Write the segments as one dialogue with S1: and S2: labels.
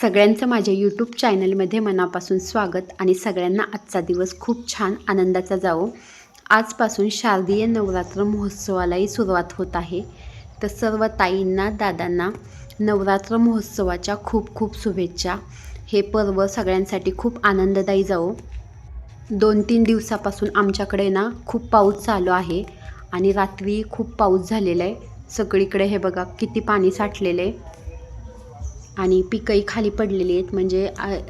S1: सगळ्यांचं माझ्या यूट्यूब चॅनलमध्ये मनापासून स्वागत आणि सगळ्यांना आजचा दिवस खूप छान आनंदाचा जावो. आजपासून शारदीय नवरात्र महोत्सवालाही सुरुवात होत आहे. तर सर्व ताईंना दादांना नवरात्र महोत्सवाच्या खूप खूप शुभेच्छा. हे पर्व सगळ्यांसाठी खूप आनंददायी जावो. दोन तीन दिवसापासून आमच्याकडे ना खूप पाऊस चालू आहे आणि रात्री खूप पाऊस झालेला आहे. सगळीकडे हे बघा किती पाणी साठलेलं आहे. आणि पिकंही खाली पडलेली आहेत. म्हणजे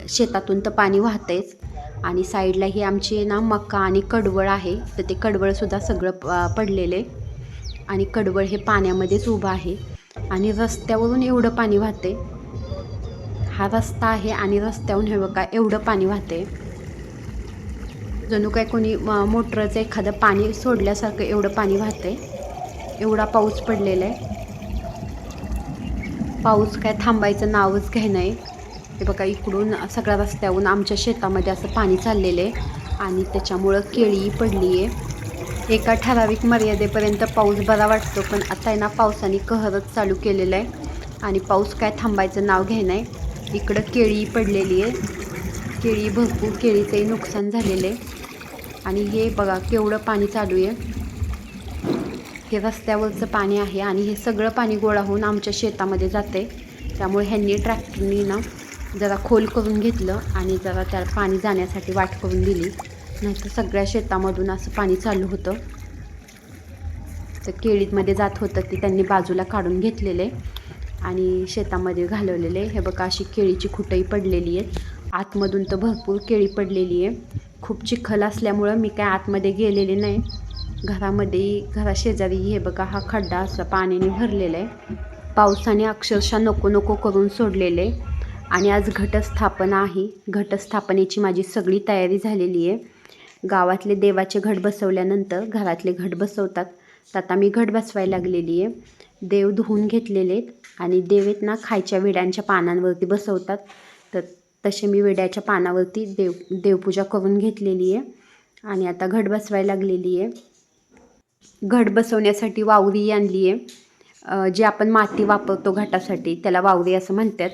S1: शेतातून तर पाणी वाहतेच. आणि साईडला ही आमची ना मका आणि कडवळ आहे. तर ते कडवळसुद्धा सगळं पडलेले पडलेलं. आहे आणि कडवळ हे पाण्यामध्येच उभं आहे. आणि रस्त्यावरून एवढं पाणी वाहते. हा रस्ता आहे आणि रस्त्यावरून हे बघा एवढं पाणी वाहते. जणू काय कोणी मोटरचं एखादं पाणी सोडल्यासारखं एवढं पाणी वाहते. एवढा पाऊस पडलेला आहे. पाऊस काय थांबायचं नावच घेणं आहे हे बघा इकडून सगळ्या रस्त्याहून आमच्या शेतामध्ये असं पाणी चाललेलं आहे आणि त्याच्यामुळं केळी पडली आहे. एका ठराविक मर्यादेपर्यंत पाऊस बरा वाटतो पण आता आहे ना पावसाने कहरच चालू केलेलं आहे आणि पाऊस काय थांबायचं नाव घेणं आहे इकडं केळी पडलेली आहे. केळी भरपूर केळीचंही नुकसान झालेलं आहे. आणि हे बघा केवढं पाणी चालू आहे. हे रस्त्यावरचं पाणी आहे आणि हे सगळं पाणी गोळा होऊन आमच्या शेतामध्ये जाते. त्यामुळे ह्यांनी ट्रॅक्टरनी ना जरा खोल करून घेतलं आणि जरा त्याला पाणी जाण्यासाठी वाट करून दिली. नाहीतर सगळ्या शेतामधून असं पाणी चालू होतं. तर केळीमध्ये जात होतं ते त्यांनी बाजूला काढून घेतलेले आणि शेतामध्ये घालवलेले. हे बघा अशी केळीची खुटही पडलेली आहेत आतमधून तर भरपूर केळी पडलेली आहे. खूप चिखल असल्यामुळं मी काय आतमध्ये गेलेले नाही. घरामध्ये घराशेजारी हे बघा हा खड्डा असा पाण्याने भरलेला आहे. पावसाने अक्षरशः नको नको करून सोडलेले आणि आज घटस्थापना आहे. घटस्थापनेची माझी सगळी तयारी झालेली आहे. गावातले देवाचे घट बसवल्यानंतर घरातले घट बसवतात. तर आता मी घट बसवायला लागलेली आहे. देव धुवून घेतलेले आहेत आणि देवेत ना खायच्या विड्यांच्या पानांवरती बसवतात. तर तसे मी विड्याच्या पानावरती देव देवपूजा करून घेतलेली आहे. आणि आता घट बसवायला लागलेली आहे. घट बसवण्यासाठी वावरी आणली आहे. जे जी आपण माती वापरतो घटासाठी त्याला वावरी असं म्हणतात.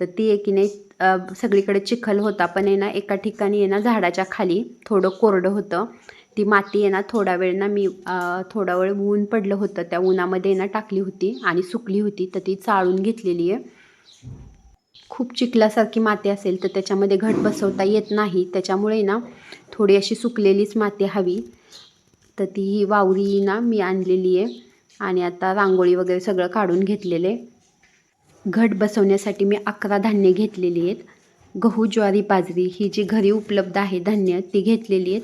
S1: तर ती आहे की नाही सगळीकडे चिखल होता पण आहे ना एका ठिकाणी आहे ना झाडाच्या खाली थोडं कोरडं होतं. ती माती आहे ना थोडा वेळ ना मी थोडा वेळ ऊन पडलं होतं त्या उन्हामध्ये ना टाकली होती आणि सुकली होती तर ती चाळून घेतलेली आहे. खूप चिखलासारखी माती असेल तर त्याच्यामध्ये घट बसवता येत नाही. त्याच्यामुळे ना थोडी अशी सुकलेलीच माती हवी. तर ती ही वावरी ना मी आणलेली आहे. आणि आता रांगोळी वगैरे सगळं काढून घेतलेले. आहे घट बसवण्यासाठी मी अकरा धान्य घेतलेली आहेत. गहू ज्वारी बाजरी ही जी घरी उपलब्ध आहे धान्य ती घेतलेली आहेत.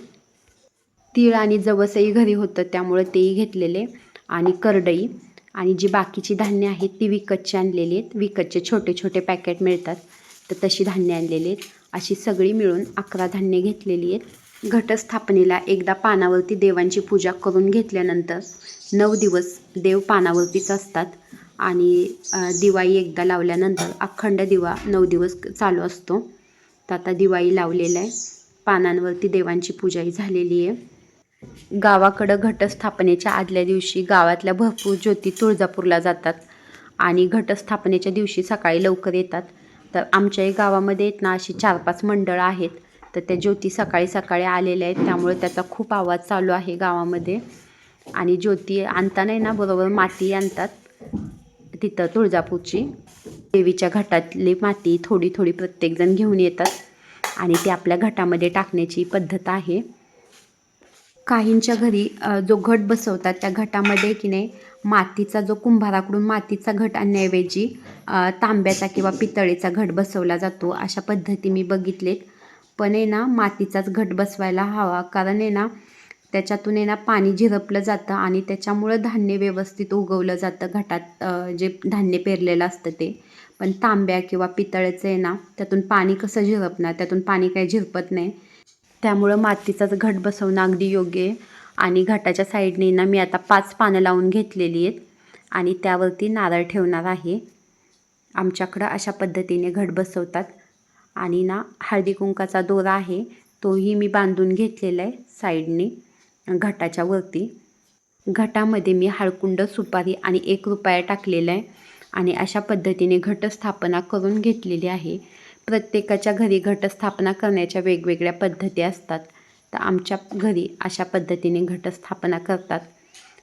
S1: तीळ आणि जवसही घरी होतं त्यामुळे तेही घेतलेले. आणि करडई आणि जी बाकीची धान्य आहेत ती विकतची आणलेली आहेत. विकतचे छोटे छोटे पॅकेट मिळतात तर तशी धान्य आणलेली आहेत. अशी सगळी मिळून अकरा धान्य घेतलेली आहेत. घटस्थापनेला एकदा पानावरती देवांची पूजा करून घेतल्यानंतर नऊ दिवस देव पानावरतीच असतात आणि दिवाळी एकदा लावल्यानंतर अखंड दिवा नऊ दिवस चालू असतो. तर आता दिवाळी लावलेला आहे. पानांवरती देवांची पूजाही झालेली आहे. गावाकडं घटस्थापनेच्या आदल्या दिवशी गावातल्या भरपूर ज्योती तुळजापूरला जातात आणि घटस्थापनेच्या दिवशी सकाळी लवकर येतात. तर आमच्याही गावामध्ये आहेत ना अशी चार पाच मंडळं आहेत. तर त्या ज्योती सकाळी सकाळी आलेल्या आहेत. त्यामुळे त्याचा खूप आवाज चालू आहे गावामध्ये. आणि ज्योती आणताना ना बरोबर माती आणतात तिथं तुळजापूरची. देवीच्या घटातली माती थोडी थोडी प्रत्येकजण घेऊन येतात. आणि ती आपल्या घटामध्ये टाकण्याची पद्धत आहे. काहींच्या घरी जो घट बसवतात त्या घटामध्ये की नाही मातीचा जो कुंभाराकडून मातीचा घट आणण्याऐवजी तांब्याचा किंवा पितळेचा घट बसवला जातो. अशा पद्धती मी बघितलेत. पण आहे ना मातीचाच घट बसवायला हवा. कारण आहे ना त्याच्यातून आहे ना पाणी झिरपलं जातं आणि त्याच्यामुळं धान्य व्यवस्थित उगवलं जातं घटात जे धान्य पेरलेलं असतं ते. पण तांब्या किंवा पितळेचं आहे ना त्यातून पाणी कसं झिरपणार? त्यातून पाणी काही झिरपत नाही. त्यामुळं मातीचाच घट बसवणं अगदी योग्य आहे. आणि घटाच्या साईडने ना मी आता पाच पानं लावून घेतलेली आहेत. आणि त्यावरती नारळ ठेवणार आहे. आमच्याकडं अशा पद्धतीने घट बसवतात. आणि ना हळदी कुंकाचा दोरा आहे तोही मी बांधून घेतलेला आहे साईडने घटाच्या वरती. घटामध्ये मी हळकुंड सुपारी आणि एक रुपया टाकलेला आहे आणि अशा पद्धतीने घटस्थापना करून घेतलेली आहे. प्रत्येकाच्या घरी घटस्थापना करण्याच्या वेगवेगळ्या पद्धती असतात. तर आमच्या घरी अशा पद्धतीने घटस्थापना करतात.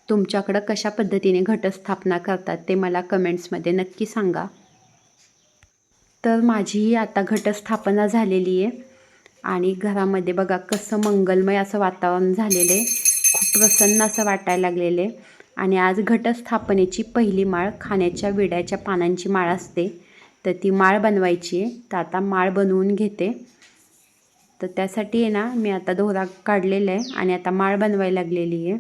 S1: तुमच्याकडं कशा पद्धतीने घटस्थापना करतात ते मला कमेंट्समध्ये नक्की सांगा. तर माझीही आता घटस्थापना झालेली आहे. आणि घरामध्ये बघा कसं मंगलमय असं वातावरण झालेलं आहे. खूप प्रसन्न असं वाटायला लागलेलं आहे. आणि आज घटस्थापनेची पहिली माळ खाण्याच्या विड्याच्या पानांची माळ असते. तर ती माळ बनवायची आहे. तर आता माळ बनवून घेते. तर त्यासाठी आहे ना मी आता दोरा काढलेला आहे आणि आता माळ बनवायला लागलेली आहे.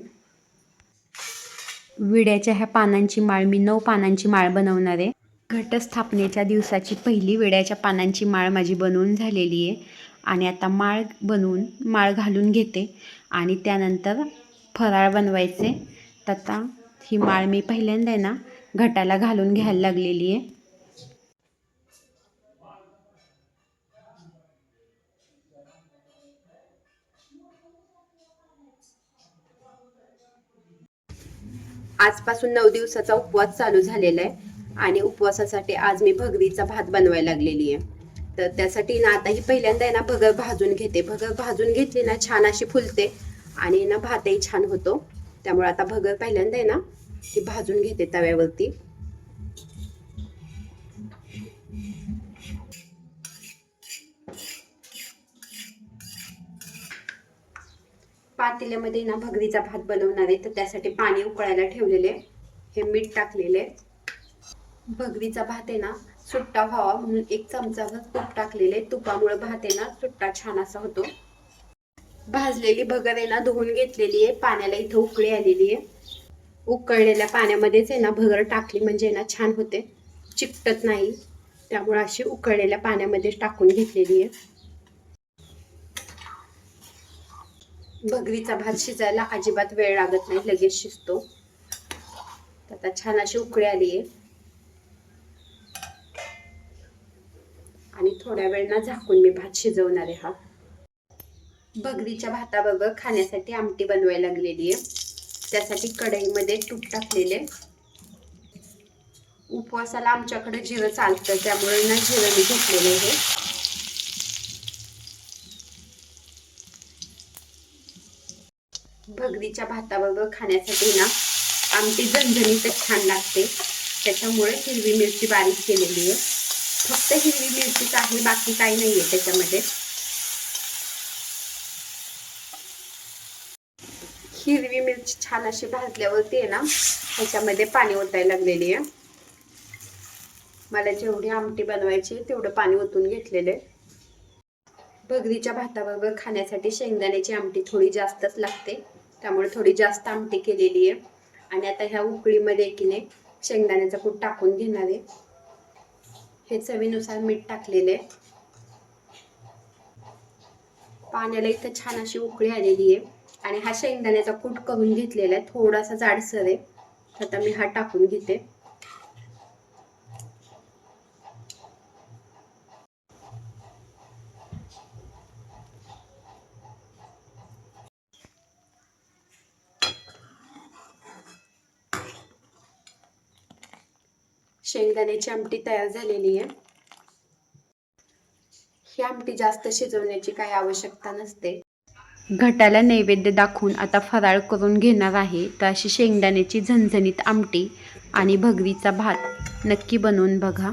S1: विड्याच्या ह्या पानांची माळ मी नऊ पानांची माळ बनवणार आहे. घटस्थापनेच्या दिवसाची पहिली वेड्याच्या पानांची माळ माझी बनवून झालेली आहे. आणि आता माळ बनवून माळ घालून घेते. आणि त्यानंतर फराळ बनवायचे. तर आता ही माळ मी पहिल्यांदा आहे ना घटाला घालून घ्यायला लागलेली आहे. आजपासून नऊ दिवसाचा उपवास चालू झालेला आहे. आणि उपवासासाठी आज मी भगरीचा भात बनवायला लागलेली आहे. तर त्यासाठी ना आता ही पहिल्यांदा आहे ना भगर भाजून घेते. भगर भाजून घेतली ना छान अशी फुलते आणि ना भातही छान होतो. त्यामुळे आता भगर पहिल्यांदा आहे ना ती भाजून घेते तव्यावरती. पातेल्यामध्ये ना भगरीचा भात बनवणार आहे. तर त्यासाठी पाणी उकळायला ठेवलेले हे मीठ टाकलेले भगरीचा भात आहे ना सुट्टा व्हावा म्हणून एक चमचाभर तूप टाकलेले तुपामुळे भात आहे ना सुट्टा छान असा होतो. भाजलेली भगर आहे ना धुवून घेतलेली आहे. पाण्याला इथं उकळी आलेली आहे. उकळलेल्या पाण्यामध्येच आहे ना भगर टाकली म्हणजे ना छान होते. चिकटत नाही. त्यामुळे अशी उकळलेल्या पाण्यामध्येच टाकून घेतलेली आहे. भगरीचा भात शिजायला अजिबात वेळ लागत नाही लगेच शिजतो. आता छान अशी उकळी आली आहे आणि थोड्या वेळ ना झाकून मी भात शिजवणार आहे हा. बगरीच्या भाताबरोबर खाण्यासाठी आमटी बनवायला लागलेली आहे. त्यासाठी कढईमध्ये तूप टाकलेले उपवासाला आमच्याकडे जिरं चालतं त्यामुळे ना जिरं मी घेतलेलं आहे. भगरीच्या भाताबरोबर खाण्यासाठी ना आमटी झणझणीतच छान लागते. त्याच्यामुळे हिरवी मिरची बारीक केलेली आहे. फक्त हिरवी मिरचीच आहे बाकी काही नाही आहे त्याच्यामध्ये. हिरवी मिरची छान अशी भाजल्यावरती आहे ना त्याच्यामध्ये पाणी ओतायला लागलेली आहे. मला जेवढी आमटी बनवायची तेवढं पाणी ओतून घेतलेलं आहे. भगरीच्या भाताबरोबर खाण्यासाठी शेंगदाण्याची आमटी थोडी जास्तच लागते त्यामुळे थोडी जास्त आमटी केलेली आहे. आणि आता ह्या उकळीमध्ये की नाही शेंगदाण्याचा कूट टाकून घेणार आहे. हे चवीनुसार मीठ टाकलेले पाण्याला इथं छान अशी उकळी आलेली आहे. आणि हा शेंगदाण्याचा कूट करून घेतलेला आहे. थोडासा जाडसर आहे. आता मी हा टाकून घेते. शेंगदाण्याची आमटी तयार झालेली आहे. ही आमटी जास्त शिजवण्याची काही आवश्यकता नसते. घटाला नैवेद्य दाखवून आता फराळ करून घेणार आहे. तर अशी शेंगदाण्याची झणझणीत आमटी आणि भगरीचा भात नक्की बनवून बघा.